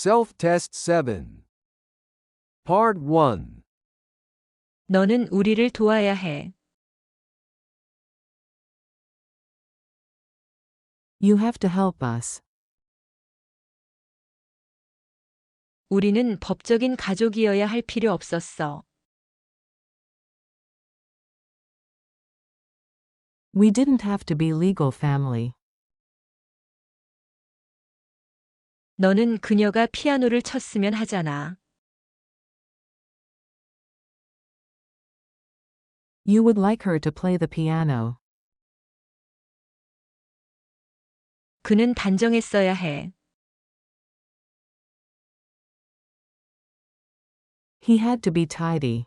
Self-Test 7 Part 1 너는 우리를 도와야 해. You have to help us. 우리는 법적인 가족이어야 할 필요 없었어. We didn't have to be legal family. 너는 그녀가 피아노를 쳤으면 하잖아. You would like her to play the piano. 그는 단정했어야 해. He had to be tidy.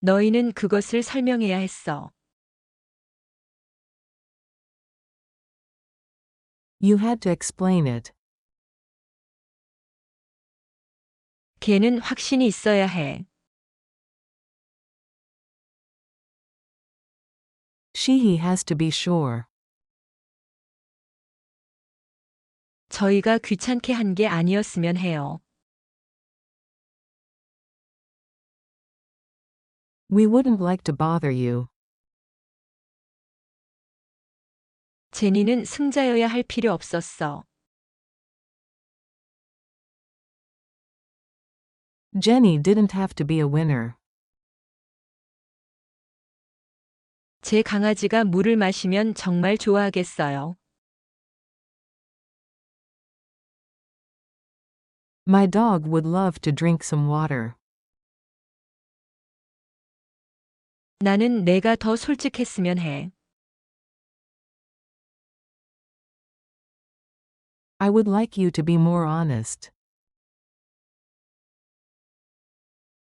너희는 그것을 설명해야 했어. You had to explain it. 걔는 확신이 있어야 해. She he has to be sure. 저희가 귀찮게 한 게 아니었으면 해요. We wouldn't like to bother you. 제니는 승자여야 할 필요 없었어. Jenny didn't have to be a winner. 제 강아지가 물을 마시면 정말 좋아하겠어요. My dog would love to drink some water. 나는 내가 더 솔직했으면 해. I would like you to be more honest.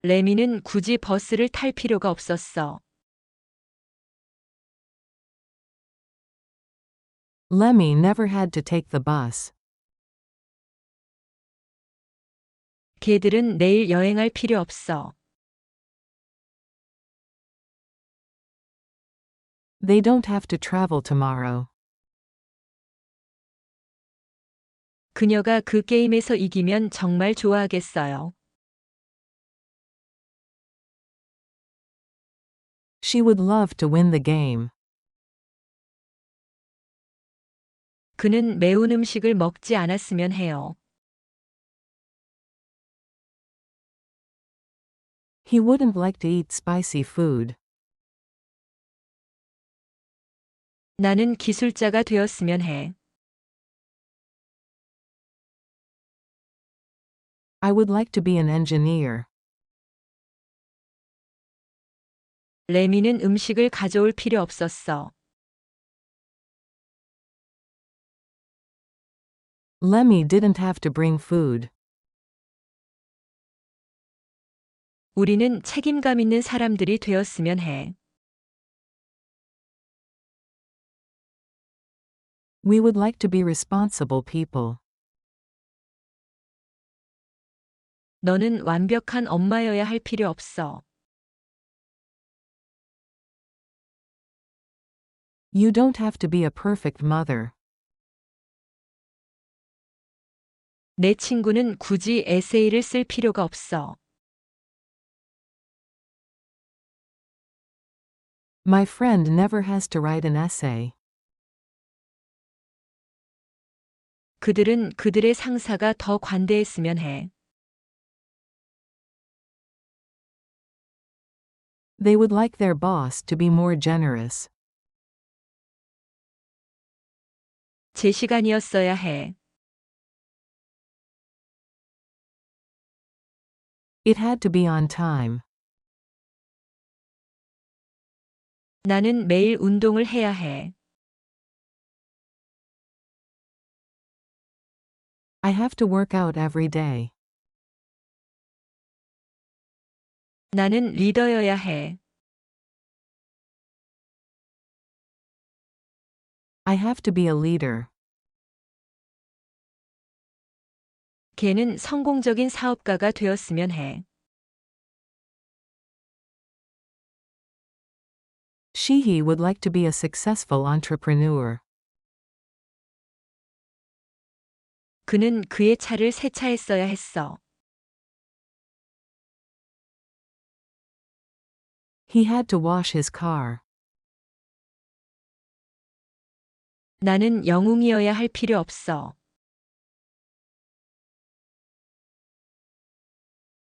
레미는 굳이 버스를 탈 필요가 없었어. Lemmy never had to take the bus. 걔들은 내일 여행할 필요 없어. They don't have to travel tomorrow. 그녀가 그 게임에서 이기면 정말 좋아하겠어요. She would love to win the game. 그는 매운 음식을 먹지 않았으면 해요. He wouldn't like to eat spicy food. 나는 기술자가 되었으면 해. I would like to be an engineer. 레미는 음식을 가져올 필요 없었어. Lemmy didn't have to bring food. 우리는 책임감 있는 사람들이 되었으면 해. We would like to be responsible people. 너는 완벽한 엄마여야 할 필요 없어. You don't have to be a perfect mother. 내 친구는 굳이 에세이를 쓸 필요가 없어. My friend never has to write an essay. 그들은 그들의 상사가 더 관대했으면 해. They would like their boss to be more generous. 제 시간이었어야 해. It had to be on time. 나는 매일 운동을 해야 해. I have to work out every day. 나는 리더여야 해. I have to be a leader. 걔는 성공적인 사업가가 되었으면 해. She he would like to be a successful entrepreneur. 그는 그의 차를 세차했어야 했어. He had to wash his car. 나는 영웅이어야 할 필요 없어.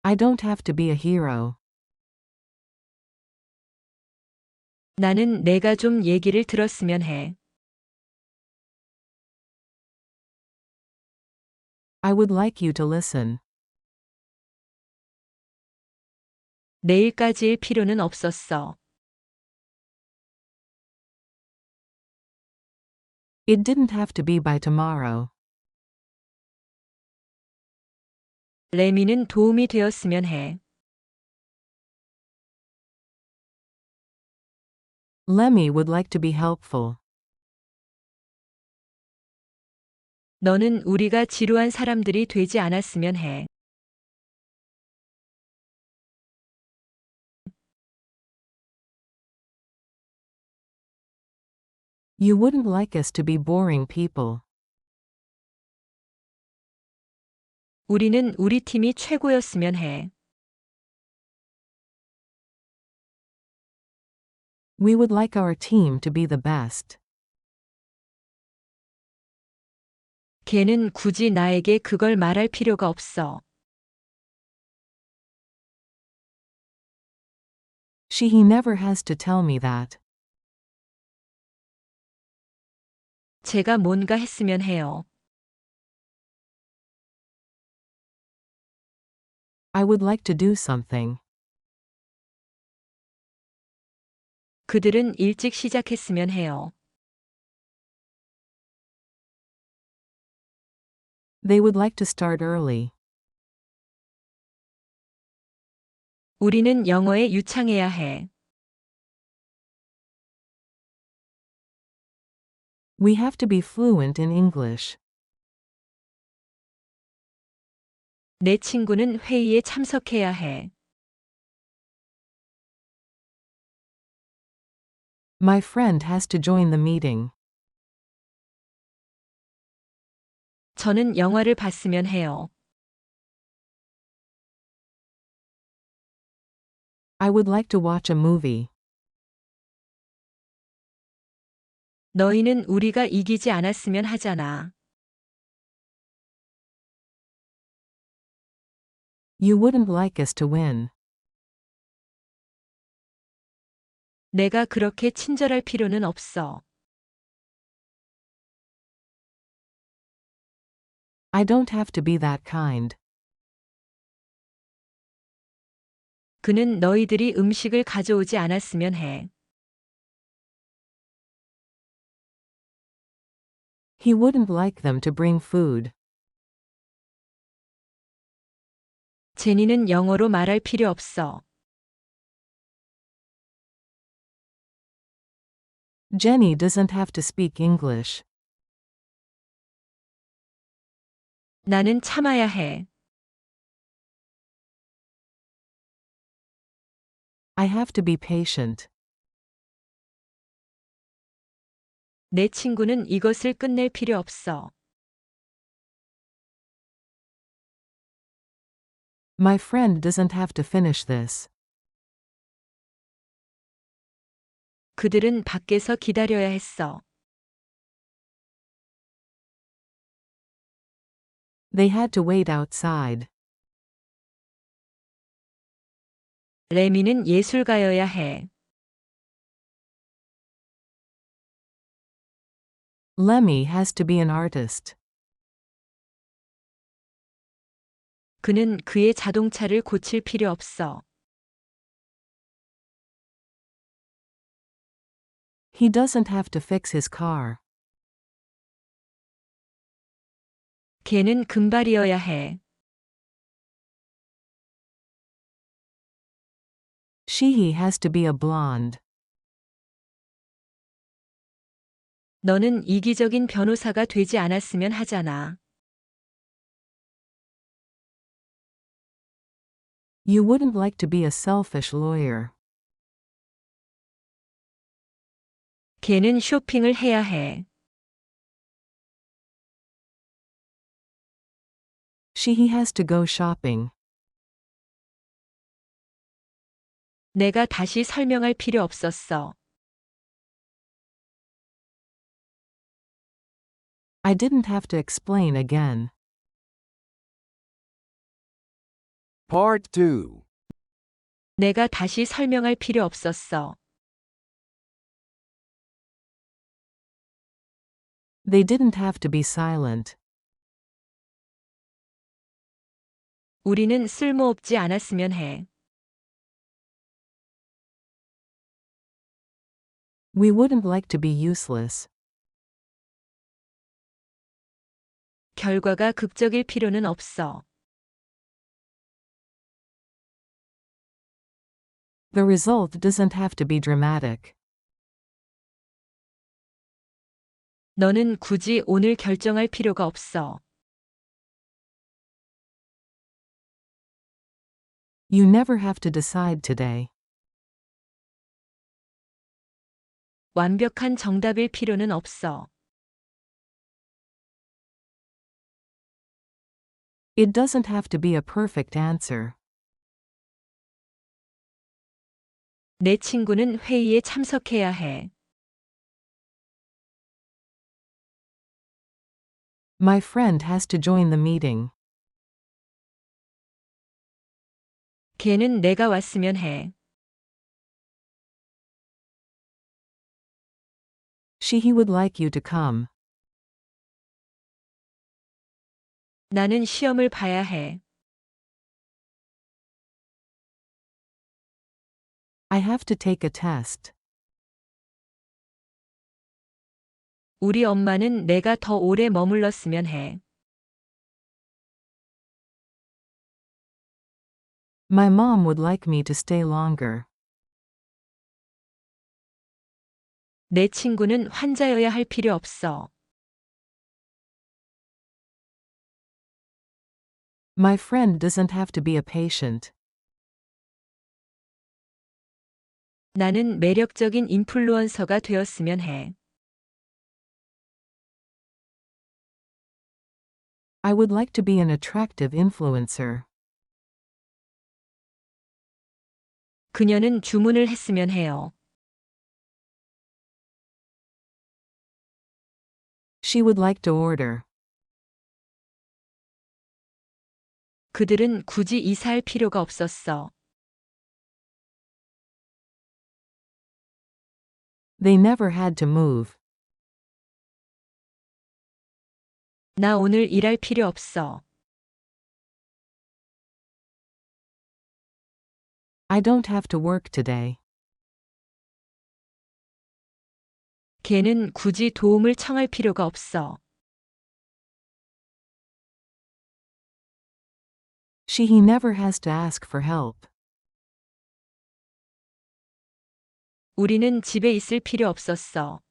I don't have to be a hero. 나는 내가 좀 얘기를 들었으면 해. I would like you to listen. 내일까지일 필요는 없었어. It didn't have to be by tomorrow. 레미는 도움이 되었으면 해. Lemmy would like to be helpful. 너는 우리가 지루한 사람들이 되지 않았으면 해. You wouldn't like us to be boring people. 우리는 우리 팀이 최고였으면 해. We would like our team to be the best. 걔는 굳이 나에게 그걸 말할 필요가 없어. She he never has to tell me that. 제가 뭔가 했으면 해요. I would like to do something. 그들은 일찍 시작했으면 해요. They would like to start early. 우리는 영어에 유창해야 해. We have to be fluent in English. 내 친구는 회의에 참석해야 해. My friend has to join the meeting. 저는 영화를 봤으면 해요. I would like to watch a movie. 너희는 우리가 이기지 않았으면 하잖아. You wouldn't like us to win. 내가 그렇게 친절할 필요는 없어. I don't have to be that kind. 그는 너희들이 음식을 가져오지 않았으면 해. He wouldn't like them to bring food. 제니는 영어로 말할 필요 없어. Jenny doesn't have to speak English. 나는 참아야 해. I have to be patient. 내 친구는 이것을 끝낼 필요 없어. My friend doesn't have to finish this. 그들은 밖에서 기다려야 했어. They had to wait outside. 레미는 예술가여야 해. Lemmy has to be an artist. 그는 그의 자동차를 고칠 필요 없어. He doesn't have to fix his car. 걔는 금발이어야 해. She he has to be a blonde. 너는 이기적인 변호사가 되지 않았으면 하잖아. You wouldn't like to be a selfish lawyer. 걔는 쇼핑을 해야 해. She he has to go shopping. 내가 다시 설명할 필요 없었어. I didn't have to explain again. Part 2. 내가 다시 설명할 필요 없었어. They didn't have to be silent. 우리는 쓸모없지 않았으면 해. We wouldn't like to be useless. 결과가 극적일 필요는 없어. The result doesn't have to be dramatic. 너는 굳이 오늘 결정할 필요가 없어. You never have to decide today. 완벽한 정답일 필요는 없어. It doesn't have to be a perfect answer. 내 친구는 회의에 참석해야 해. My friend has to join the meeting. 걔는 내가 왔으면 해. She he would like you to come. 나는 시험을 봐야 해. I have to take a test. 우리 엄마는 내가 더 오래 머물렀으면 해. My mom would like me to stay longer. 내 친구는 환자여야 할 필요 없어. My friend doesn't have to be a patient. 나는 매력적인 인플루언서가 되었으면 해. I would like to be an attractive influencer. 그녀는 주문을 했으면 해요. She would like to order. 그들은 굳이 이사할 필요가 없었어. They never had to move. 나 오늘 일할 필요 없어. I don't have to work today. 걔는 굳이 도움을 청할 필요가 없어. She he never has to ask for help. 우리는 집에 있을 필요 없었어.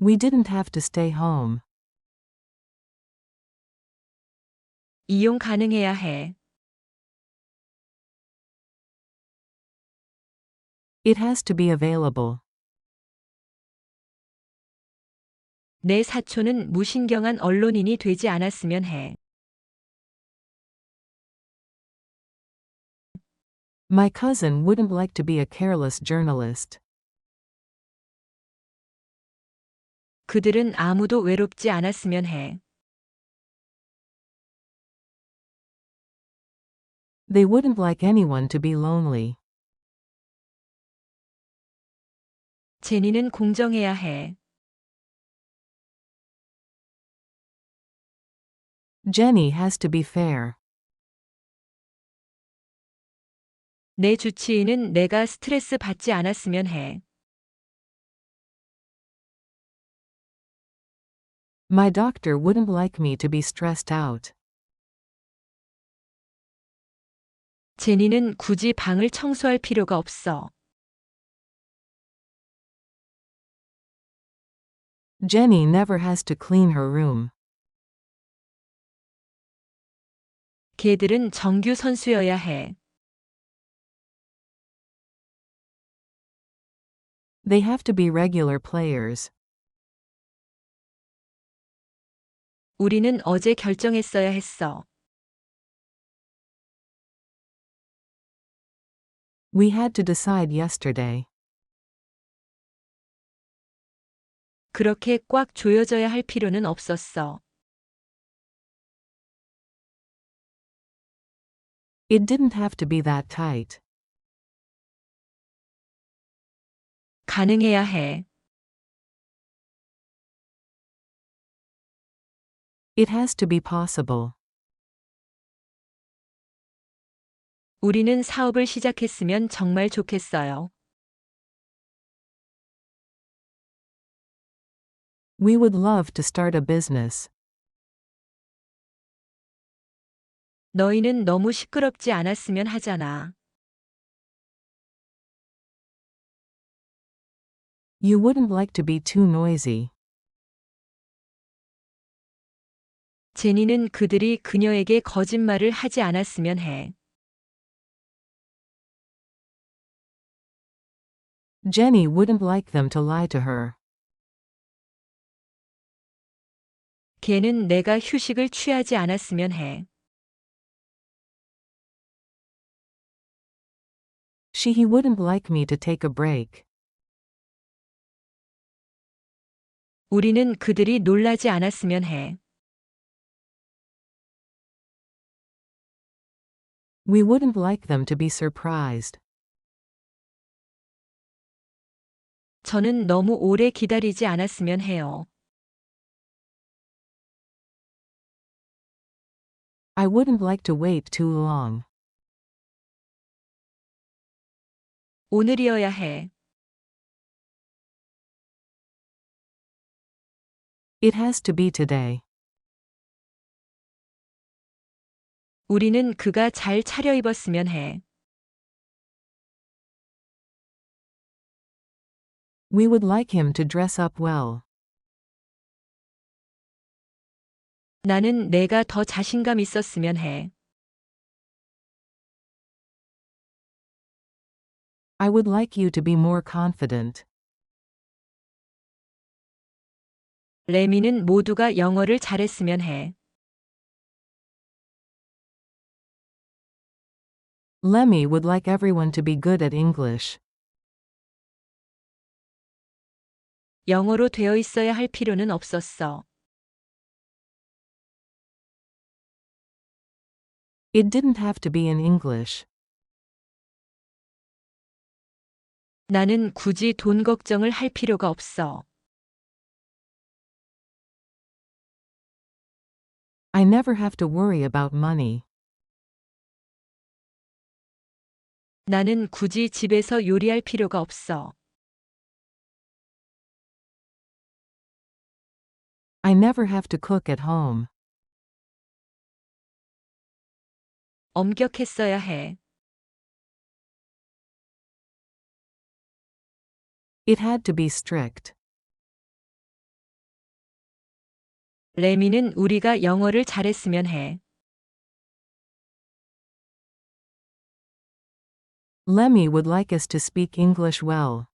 We didn't have to stay home. 이용 가능해야 해. It has to be available. 내 사촌은 무신경한 언론인이 되지 않았으면 해. My cousin wouldn't like to be a careless journalist. 그들은 아무도 외롭지 않았으면 해. They wouldn't like anyone to be lonely. 제니는 공정해야 해. Jenny has to be fair. 내 주치의는 내가 스트레스 받지 않았으면 해. My doctor wouldn't like me to be stressed out. 제니는 굳이 방을 청소할 필요가 없어. Jenny never has to clean her room. 걔들은 정규 선수여야 해. They have to be regular players. 우리는 어제 결정했어야 했어. We had to decide yesterday. 그렇게 꽉 조여져야 할 필요는 없었어. It didn't have to be that tight. 가능해야 해. It has to be possible. 우리는 사업을 시작했으면 정말 좋겠어요. We would love to start a business. 너희는 너무 시끄럽지 않았으면 하잖아. You wouldn't like to be too noisy. 제니는 그들이 그녀에게 거짓말을 하지 않았으면 해. Jenny wouldn't like them to lie to her. 걔는 내가 휴식을 취하지 않았으면 해. She he wouldn't like me to take a break. 우리는 그들이 놀라지 않았으면 해. We wouldn't like them to be surprised. 저는 너무 오래 기다리지 않았으면 해요. I wouldn't like to wait too long. 오늘이어야 해. It has to be today. 우리는 그가 잘 차려입었으면 해. We would like him to dress up well. 나는 내가 더 자신감 있었으면 해. I would like you to be more confident. 레미는 모두가 영어를 잘했으면 해. Lemmy would like everyone to be good at English. 영어로 되어 있어야 할 필요는 없었어. It didn't have to be in English. 나는 굳이 돈 걱정을 할 필요가 없어. I never have to worry about money. 나는 굳이 집에서 요리할 필요가 없어. I never have to cook at home. 엄격했어야 해. It had to be strict. 레미는 우리가 영어를 잘했으면 해. Lemmy would like us to speak English well.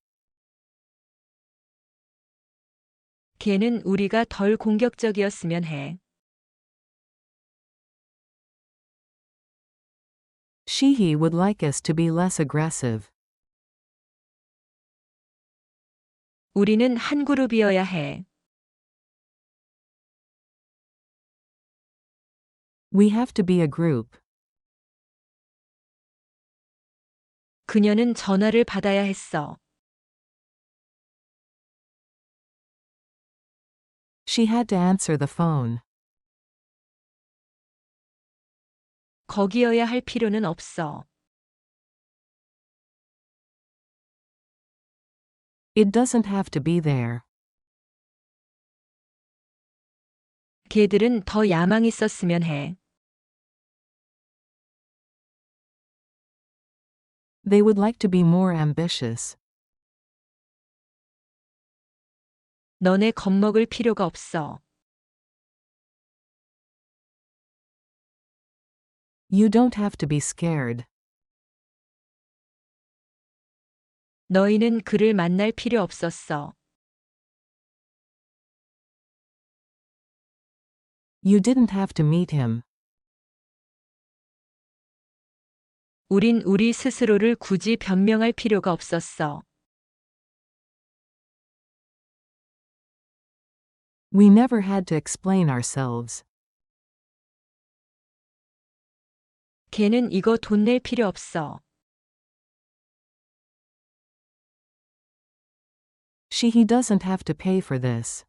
걔는 우리가 덜 공격적이었으면 해. She he would like us to be less aggressive. 우리는 한 그룹이어야 해. We have to be a group. 그녀는 전화를 받아야 했어. She had to answer the phone. 거기여야 할 필요는 없어. It doesn't have to be there. 걔들은 더 야망 있었으면 해. They would like to be more ambitious. 너네 겁먹을 필요가 없어. You don't have to be scared. 너희는 그를 만날 필요 없었어. You didn't have to meet him. 우린 우리 스스로를 굳이 변명할 필요가 없었어. We never had to explain ourselves. 걔는 이거 돈 낼 필요 없어. She he doesn't have to pay for this.